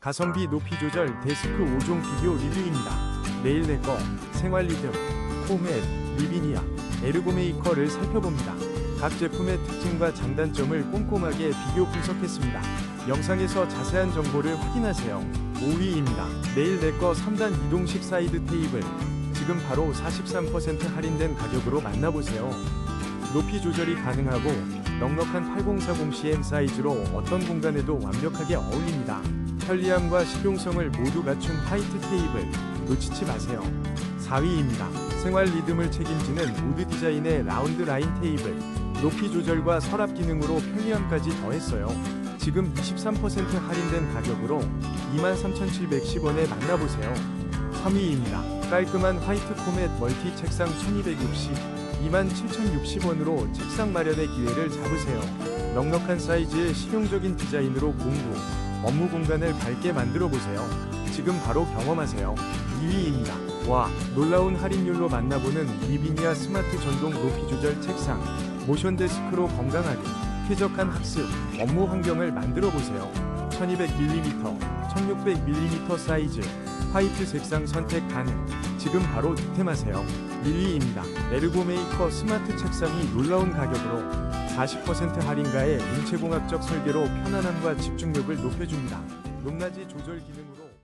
가성비 높이 조절 데스크 5종 비교 리뷰입니다. 내일 내거, 생활 리듬, 포맷, 리비니아, 에르고메이커를 살펴봅니다. 각 제품의 특징과 장단점을 꼼꼼하게 비교 분석했습니다. 영상에서 자세한 정보를 확인하세요. 5위입니다. 내일 내거 3단 이동식 사이드 테이블. 지금 바로 43% 할인된 가격으로 만나보세요. 높이 조절이 가능하고 넉넉한 8040cm 사이즈로 어떤 공간에도 완벽하게 어울립니다. 편리함과 실용성을 모두 갖춘 화이트 테이블 놓치지 마세요. 4위입니다. 생활 리듬을 책임지는 우드 디자인의 라운드 라인 테이블 높이 조절과 서랍 기능으로 편리함까지 더했어요. 지금 23% 할인된 가격으로 23,710원에 만나보세요. 3위입니다. 깔끔한 화이트 포맷 멀티 책상 1260 27,060원으로 책상 마련의 기회를 잡으세요. 넉넉한 사이즈의 실용적인 디자인으로 공부, 업무 공간을 밝게 만들어 보세요. 지금 바로 경험하세요. 2위입니다. 와, 놀라운 할인율로 만나보는 리비니아 스마트 전동 높이 조절 책상. 모션 데스크로 건강하게 쾌적한 학습, 업무 환경을 만들어 보세요. 1200mm, 1600mm 사이즈, 화이트 색상 선택 가능. 지금 바로 득템하세요. 1위입니다. 에르고메이커 스마트 책상이 놀라운 가격으로 40% 할인가에 인체공학적 설계로 편안함과 집중력을 높여줍니다. 높낮이 조절 기능으로